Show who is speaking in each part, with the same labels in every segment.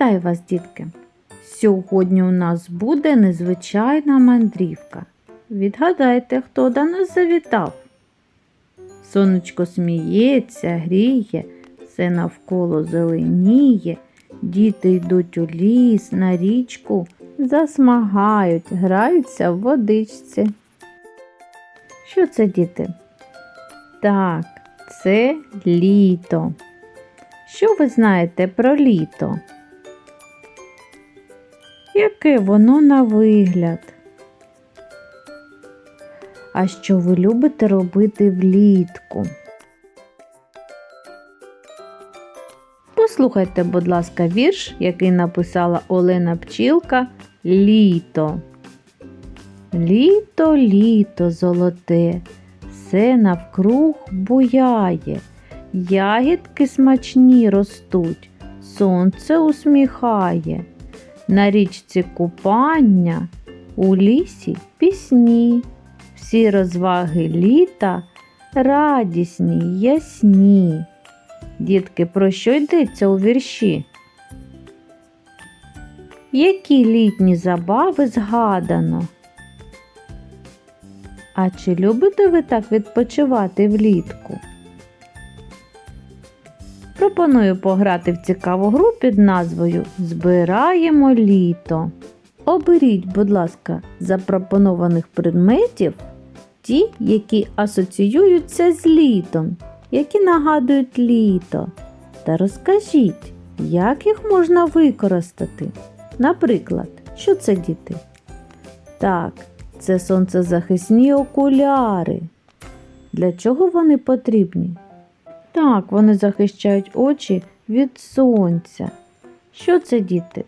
Speaker 1: Вітаю вас, дітки! Сьогодні у нас буде незвичайна мандрівка. Відгадайте, хто до нас завітав. Сонечко сміється, гріє, все навколо зеленіє, діти йдуть у ліс, на річку, засмагають, граються в водичці. Що це, діти? Так, це літо. Що ви знаєте про літо? Яке воно на вигляд? А що ви любите робити влітку? Послухайте, будь ласка, вірш, який написала Олена Пчілка Літо. Літо, літо золоте, все навкруг буяє, ягідки смачні ростуть, сонце усміхає. На річці купання, у лісі пісні, всі розваги літа радісні, ясні. Дітки, про що йдеться у вірші? Які літні забави згадано? А чи любите ви так відпочивати влітку? Пропоную пограти в цікаву гру під назвою Збираємо літо. Оберіть, будь ласка, запропонованих предметів ті, які асоціюються з літом, які нагадують літо. Та розкажіть, як їх можна використати. Наприклад, що це діти? Так, це сонцезахисні окуляри. Для чого вони потрібні? Так, вони захищають очі від сонця. Що це діти?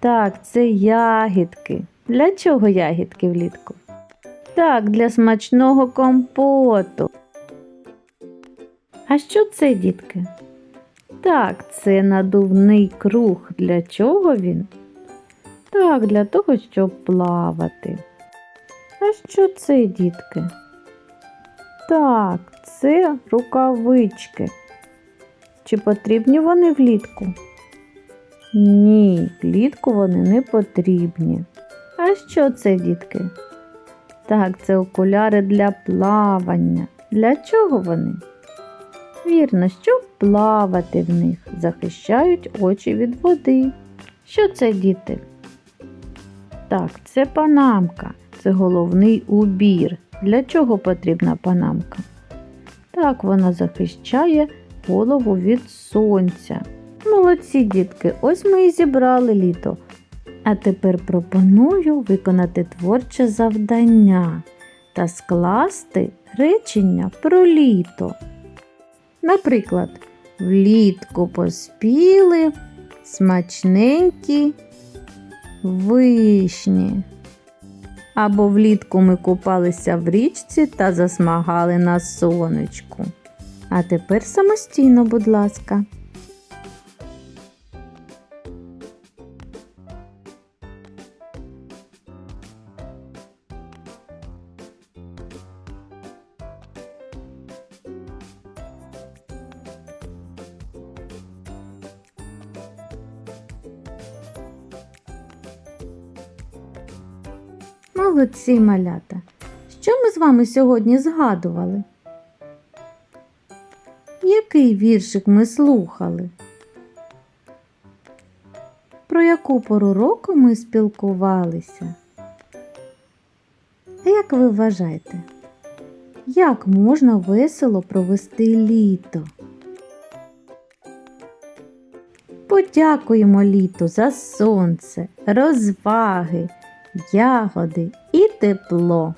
Speaker 1: Так, це ягідки. Для чого ягідки влітку? Так, для смачного компоту. А що це, дітки? Так, це надувний круг. Для чого він? Так, для того, щоб плавати. А що це, дітки? Так, це рукавички. Чи потрібні вони влітку? Ні, влітку вони не потрібні. А що це, дітки? Так, це окуляри для плавання. Для чого вони? Вірно, щоб плавати в них, захищають очі від води. Що це, діти? Так, це панамка, це головний убір. Для чого потрібна панамка? Так, вона захищає голову від сонця. Молодці, дітки, ось ми і зібрали літо. А тепер пропоную виконати творче завдання та скласти речення про літо. Наприклад, влітку поспіли смачненькі вишні. Або влітку ми купалися в річці та засмагали на сонечку. А тепер самостійно, будь ласка. Молодці малята. Що ми з вами сьогодні згадували? Який віршик ми слухали? Про яку пору року ми спілкувалися? Як ви вважаєте, як можна весело провести літо? Подякуємо літу за сонце, розваги, ягоди і тепло.